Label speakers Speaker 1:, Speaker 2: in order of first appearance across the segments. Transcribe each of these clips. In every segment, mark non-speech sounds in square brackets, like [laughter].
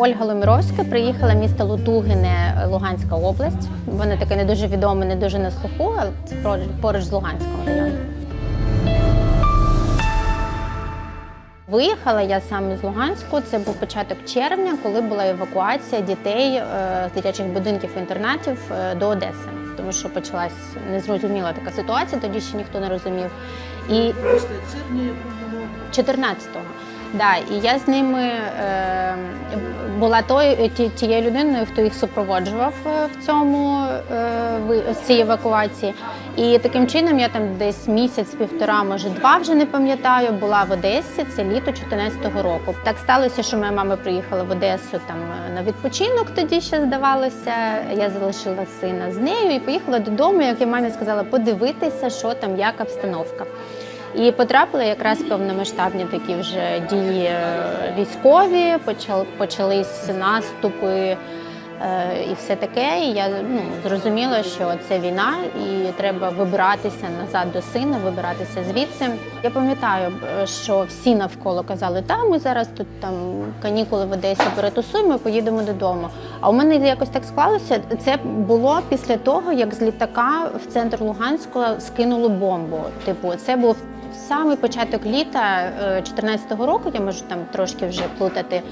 Speaker 1: Ольга Ломіровська приїхала в місто Лутугине, Луганська область. Воно таке не дуже відоме, не дуже на слуху, але це поруч- поруч з Луганськом районом. Виїхала я саме з Луганську. Це був початок червня, коли була евакуація дітей е, з дитячих будинків інтернатів е, до Одеси, тому що почалась незрозуміла така ситуація, тоді ще ніхто не розумів. І
Speaker 2: Просто червня було.
Speaker 1: 14-го. Да, і я з ними е, була той, ті, тією людиною, хто їх супроводжував е, в цьому е, в цій евакуації. І таким чином я там десь місяць-півтора, може два вже не пам'ятаю, була в Одесі. Це літо 14-го року. Так сталося, що моя мама приїхала в Одесу там е, на відпочинок. Тоді ще здавалося. Я залишила сина з нею і поїхала додому. Як я мамі сказала, подивитися, що там, як обстановка. І потрапили якраз повномасштабні такі вже дії е, військові, почал, почались наступи е, і все таке. І я ну, зрозуміла, що це війна, і треба вибиратися назад до сина, вибиратися звідси. Я пам'ятаю, е, що всі навколо казали, та ми зараз тут там канікули в Одесі перетусуємо, поїдемо додому. А у мене якось так склалося. Це було після того, як з літака в центр Луганського скинули бомбу. Типу, це був самий початок літа 2014 року. Я можу там трошки вже плутати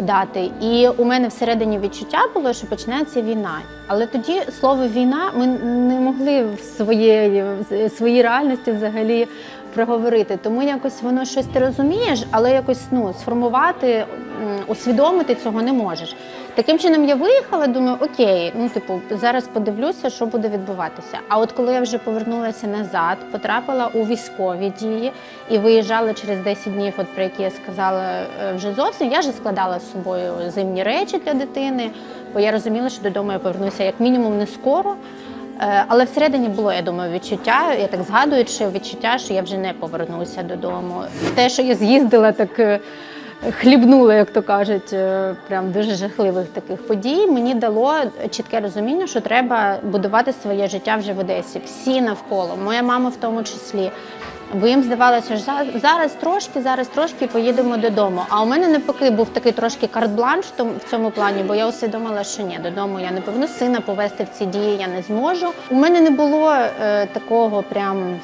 Speaker 1: дати. І у мене всередині відчуття було, що починається війна. Але тоді слово війна ми не могли в своєї в своїй реальності взагалі проговорити. Тому якось воно щось ти розумієш, але якось ну сформувати, усвідомити цього не можеш. Таким чином я виїхала, думаю, окей, ну типу, зараз подивлюся, що буде відбуватися. А от коли я вже повернулася назад, потрапила у військові дії і виїжджала через 10 днів, от про які я сказала е, вже зовсім, я вже складала з собою зимні речі для дитини, бо я розуміла, що додому я повернуся як мінімум не скоро. Е, Але всередині було, я думаю, відчуття. Я так згадую, що відчуття, що я вже не повернуся додому. Те, що я з'їздила, так е, хлібнула, як то кажуть, е, прям дуже жахливих таких подій. Мені дало чітке розуміння, що треба будувати своє життя вже в Одесі. Всі навколо, моя мама в тому числі. Бо їм здавалося, що за- зараз трошки, зараз трошки поїдемо додому. А у мене навпаки був такий трошки карт-бланш в цьому плані, бо я усвідомила, що ні, додому я не повинна сина повести в ці дії, я не зможу. У мене не було е, такого прям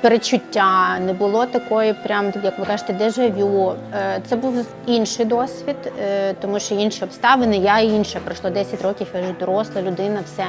Speaker 1: перечуття, не було такої, прям як ви кажете, дежавю. Е, Це був інший досвід, е, тому що інші обставини, я інша. Пройшло 10 років, я вже доросла людина, все.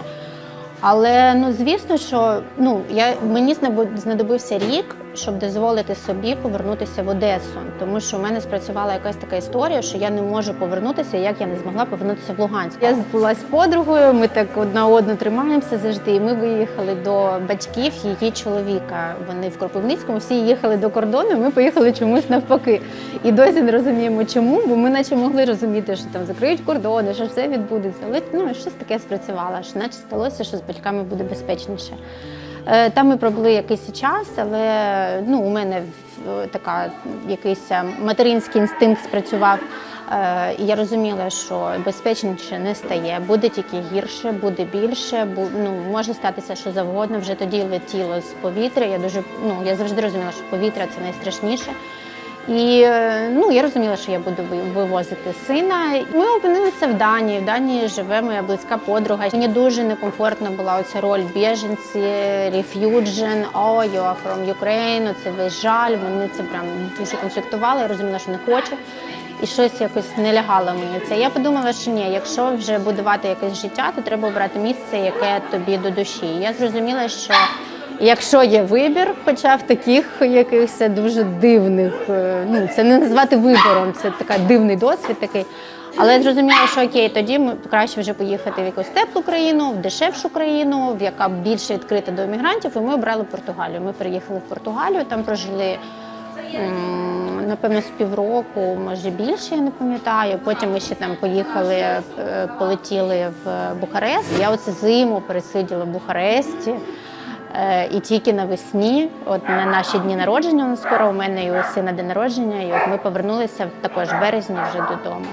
Speaker 1: Але ну звісно, що ну я мені знадобився рік, щоб дозволити собі повернутися в Одесу, тому що у мене спрацювала якась така історія, що я не можу повернутися, як я не змогла повернутися в Луганськ. Я була з подругою, ми так одна одну тримаємося завжди. І ми виїхали до батьків її чоловіка. Вони в Кропивницькому всі їхали до кордону. Ми поїхали чомусь навпаки. І досі не розуміємо, чому, бо ми наче могли розуміти, що там закриють кордони, що все відбудеться. Але ну щось таке спрацювало, що наче сталося, що з батьками буде безпечніше. Е, Там ми пробули якийсь час, але ну, у мене така якийсь е, материнський інстинкт спрацював. Е, я розуміла, що безпечніше не стає, буде тільки гірше, буде більше, бу, ну, може статися що завгодно. Вже тоді летіло з повітря. Я дуже ну я завжди розуміла, що повітря це найстрашніше. І е, ну я розуміла, що я буду вивозити сина. Ми опинилися в Данії. В Данії живе моя близька подруга. Мені дуже некомфортна була оця роль біженці, реф'юджен, oh, you are from Ukraine, це весь жаль. Мені це прям дуже конфліктувало. Я розуміла, що не хочу. І щось якось не лягало мені це. Я подумала, що ні, якщо вже будувати якесь життя, то треба обрати місце, яке тобі до душі. Я зрозуміла, що Якщо є вибір, хоча в таких якихось дуже дивних, е, ну це не назвати вибором, це така дивний досвід такий. Але я зрозуміла, що окей, тоді краще вже поїхати в якусь теплу країну, в дешевшу країну, в яка більше відкрита до іммігрантів. І ми обрали Португалію. Ми переїхали в Португалію, там прожили напевно з півроку, може більше, я не пам'ятаю. Потім ми ще там поїхали, е, полетіли в Бухарест. Я оце зиму пересиділа в Бухаресті. Е, І тільки навесні, от на наші дні народження, ну, скоро у мене і у сина день народження, і от ми повернулися також в березні вже додому.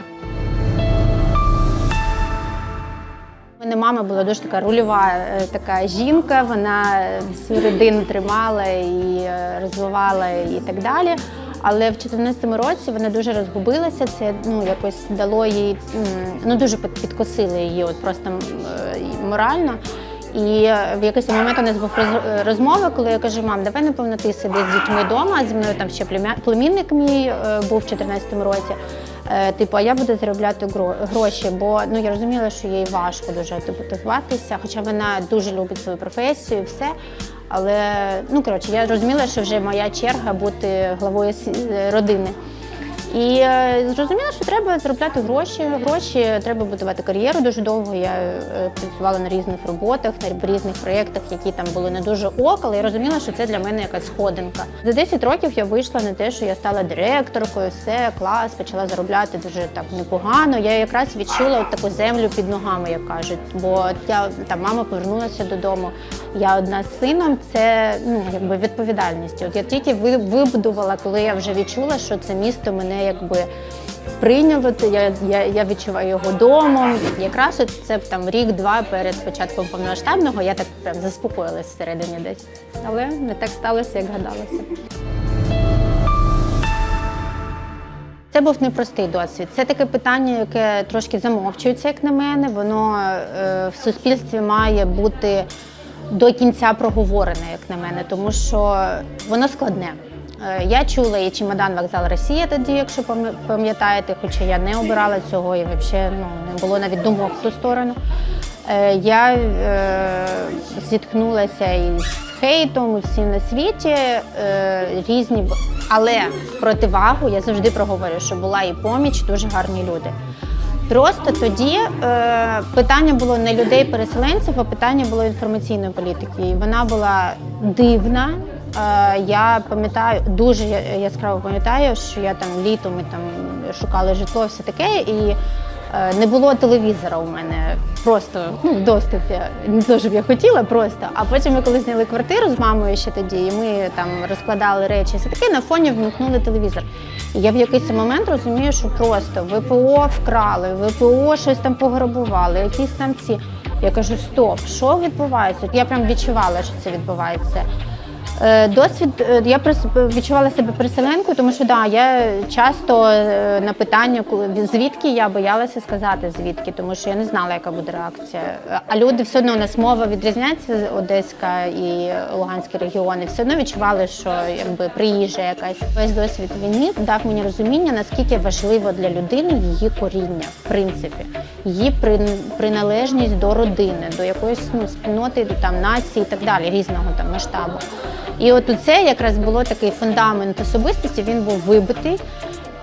Speaker 1: У мене мама була дуже така рульова е, така жінка, вона всю родину тримала і е, розвивала і так далі. Але в 2014 році вона дуже розгубилася. Це ну якось дало їй ну дуже під- підкосило її, от просто е, морально. І в якийсь момент у нас був роз- розмова, коли я кажу, мам, давай напевно ти сиди з дітьми вдома, зі мною там ще племінник мій е, був в 2014 році. Е, Типу, а я буду заробляти гро- гроші, бо ну я розуміла, що їй важко дуже адаптуватися, хоча вона дуже любить свою професію, все. Але ну коротше, я розуміла, що вже моя черга бути главою е, родини. І е, зрозуміла, що треба заробляти гроші. Гроші треба будувати кар'єру. Дуже довго я е, працювала на різних роботах, на різних проєктах, які там були не дуже ок, але я розуміла, що це для мене якась сходинка. За 10 років я вийшла на те, що я стала директоркою, все клас, почала заробляти дуже так непогано. Я якраз відчула от таку землю під ногами, як кажуть. Бо я там мама повернулася додому. Я одна з сином, це ну якби відповідальність. От я тільки ви- вибудувала, коли я вже відчула, що це місто мене якби прийняло. Я, я, я відчуваю його домом. Якраз от це там рік-два перед початком повномасштабного я так прям заспокоїлась всередині десь. Але не так сталося, як гадалося. Це був непростий досвід. Це таке питання, яке трошки замовчується, як на мене. Воно е, в суспільстві має бути до кінця проговорене, як на мене, тому що воно складне. Е, Я чула і чемодан вокзал Росія тоді, якщо пам'я- пам'ятаєте, хоча я не обирала цього і взагалі ну, не було навіть думок в ту сторону. Е, Я е, зіткнулася із хейтом і всім на світі е, різні. Але противагу я завжди проговорю, що була і поміч, дуже гарні люди. Просто тоді е, питання було не людей-переселенців, а питання було інформаційної політики. І вона була дивна. Е, я пам'ятаю, дуже яскраво пам'ятаю, що я там літом ми там шукали житло, все таке, і е, не було телевізора у мене просто ну, в доступі. Не то, щоб я хотіла, просто. А потім ми коли зняли квартиру з мамою ще тоді, і ми там розкладали речі, все таке на фоні вмикнули телевізор. І я в якийсь момент розумію, що просто ВПО вкрали, ВПО щось там пограбували, якісь там ці. Я кажу, стоп, що відбувається? Я прям відчувала, що це відбувається. Е, Досвід е, я прос- відчувала себе переселенкою, тому що да, я часто е, на питання, звідки я боялася сказати звідки, тому що я не знала, яка буде реакція. А люди все одно у нас мова відрізняється Одеська і Луганські регіони. Все одно відчували, що якби приїжджа якась весь досвід війни дав мені розуміння, наскільки важливо для людини її коріння, в принципі, її прин- приналежність до родини, до якоїсь ну, спільноти, до там нації і так далі, різного там масштабу. І от у це якраз було такий фундамент особистості. Він був вибитий.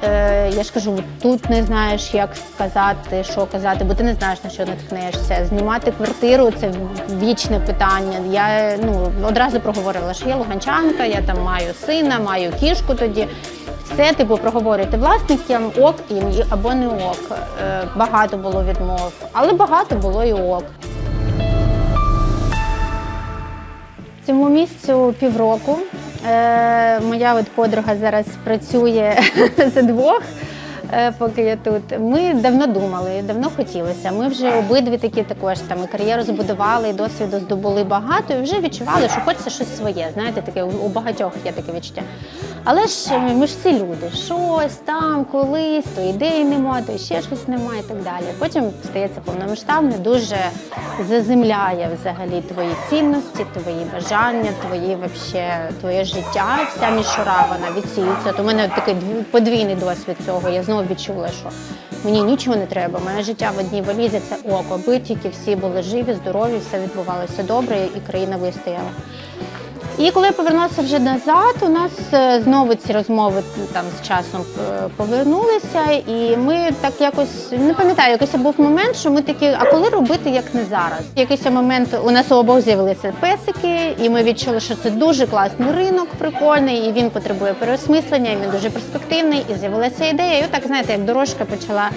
Speaker 1: Е, я ж кажу, тут не знаєш, як сказати, що казати, бо ти не знаєш на що натхнешся. Знімати квартиру це вічне питання. Я ну одразу проговорила, що я луганчанка, я там маю сина, маю кішку тоді. Все, типу, проговорювати власникам ок їм або не ок. Е, багато було відмов, але багато було і ок. Цьому місцю півроку. Е, моя от подруга зараз працює [laughs] за двох, поки я тут. Ми давно думали, давно хотілося. Ми вже обидві такі також там і кар'єру збудували, і досвіду здобули багато, і вже відчували, що хочеться щось своє. Знаєте, таке у багатьох є таке відчуття. Але ж е, ми ж всі люди, щось там, колись, то ідеї нема, то ще щось немає і так далі. Потім стається повномасштабне, дуже заземляє взагалі твої цінності, твої бажання, твої вообще, твоє життя, вся мішура вона відсіюється. От у мене такий подвійний досвід цього. Я знову відчула, що мені нічого не треба. Моє життя в одній валізі це око, аби тільки всі були живі, здорові, все відбувалося добре, і країна вистояла. І коли я повернулася вже назад, у нас е, знову ці розмови там з часом е, повернулися, і ми так якось не пам'ятаю, якийсь був момент, що ми такі, а коли робити, як не зараз? Якийсь момент у нас у обох з'явилися песики, і ми відчули, що це дуже класний ринок, прикольний, і він потребує переосмислення, і він дуже перспективний. І з'явилася ідея. І отак, знаєте, як дорожка почала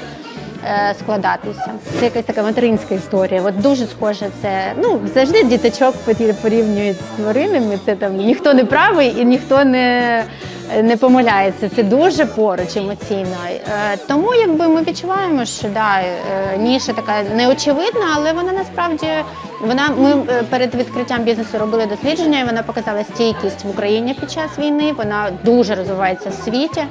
Speaker 1: складатися. Це якась така материнська історія. От дуже схоже це. Ну завжди діточок порі- порівнюють з тваринами. Це там ніхто не правий і ніхто не не помиляється. Це дуже поруч емоційно. Е, Тому якби ми відчуваємо, що да, е, ніша така неочевидна, але вона насправді вона ми е, перед відкриттям бізнесу робили дослідження, і вона показала стійкість в Україні під час війни. Вона дуже розвивається в світі.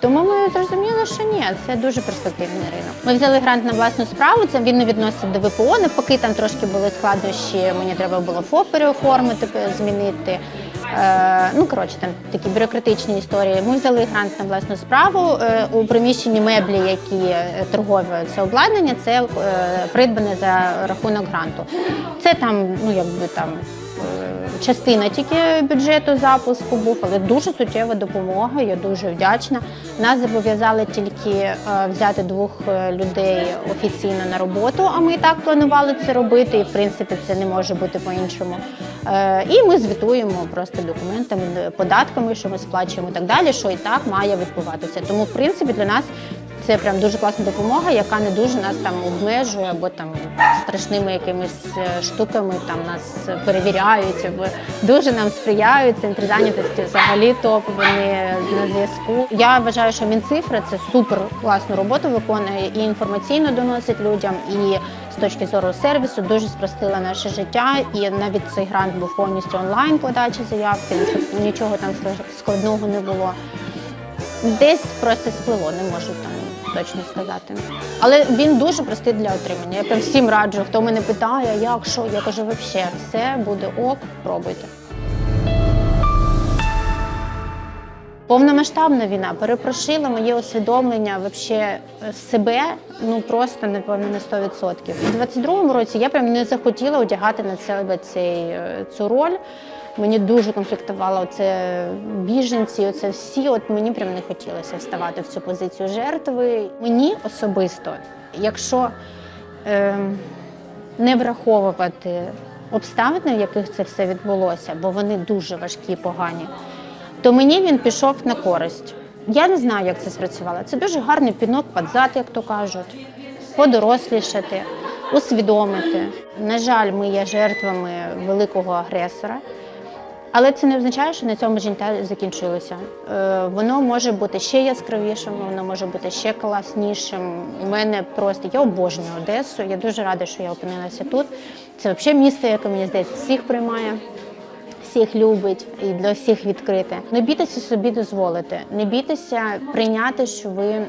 Speaker 1: Тому ми зрозуміли, що ні, це дуже перспективний ринок. Ми взяли грант на власну справу. Це він не відносить до ВПО. Навпаки, там трошки були складнощі. Мені треба було ФОП переоформити, змінити. Е, ну коротше, там такі бюрократичні історії. Ми взяли грант на власну справу. Е, у приміщенні меблі, які е, торгові це обладнання, це придбане за рахунок гранту. Це там, ну якби там. Е, Частина тільки бюджету запуску був, але дуже суттєва допомога. Я дуже вдячна. Нас зобов'язали тільки е, взяти двох е, людей офіційно на роботу. А ми і так планували це робити. І в принципі це не може бути по-іншому. І ми звітуємо просто документами, податками, що ми сплачуємо і так далі, що і так має відбуватися. Тому, в принципі, для нас це прям дуже класна допомога, яка не дуже нас там обмежує або там страшними якимись е, штуками там нас перевіряють, або дуже нам сприяють. Центр зайнятості взагалі топ. Вони на зв'язку. Я вважаю, що Мінцифра це супер класну роботу виконує і інформаційно доносить людям, і з точки зору сервісу дуже спростила наше життя. І навіть цей грант був повністю онлайн подачі заявки. Нічого там складного не було. Десь просто сплило, не можу там точно сказати. Але він дуже простий для отримання. Я прям всім раджу, хто мене питає, як що, я кажу, взагалі, все буде ок, пробуйте. Повномасштабна війна перепрошила моє усвідомлення вообще себе ну просто напевно на 100%. У 22-му році я прям не захотіла одягати на себе цей, е, цю роль. Мені дуже конфліктувало це біженці, оце всі. От мені прям не хотілося вставати в цю позицію жертви. Мені особисто, якщо е, не враховувати обставини, в яких це все відбулося, бо вони дуже важкі, погані, то мені він пішов на користь. Я не знаю, як це спрацювало. Це дуже гарний пінок під зад, як то кажуть, подорослішати, усвідомити. На жаль, ми є жертвами великого агресора. Але це не означає, що на цьому життя закінчилося. Е, воно може бути ще яскравішим, воно може бути ще класнішим. У мене просто я обожнюю Одесу. Я дуже рада, що я опинилася тут. Це взагалі місто, яке мені здається, всіх приймає, всіх любить і для всіх відкрите. Не бійтеся собі дозволити, не бійтеся прийняти, що ви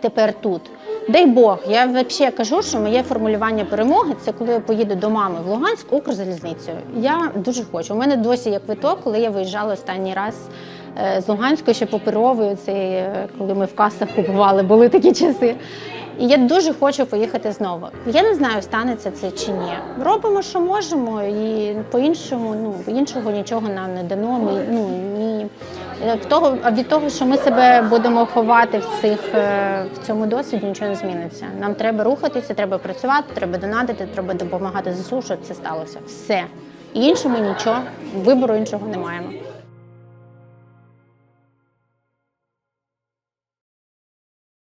Speaker 1: тепер тут. Дай Бог, я взагалі кажу, що моє формулювання перемоги це коли я поїду до мами в Луганськ Укрзалізницею. Я дуже хочу. У мене досі є квиток, коли я виїжджала останній раз е, з Луганської ще паперовою, це е, коли ми в касах купували, були такі часи. І я дуже хочу поїхати знову. Я не знаю, станеться це чи ні. Робимо, що можемо, і по-іншому, ну іншого нічого нам не дано. Ми ну ні. Від того, а від того, що ми себе будемо ховати в цих е, в цьому досвіді, нічого не зміниться. Нам треба рухатися, треба працювати, треба донатити, треба допомагати ЗСУ, щоб це сталося. Все. І іншому нічого, вибору іншого не маємо.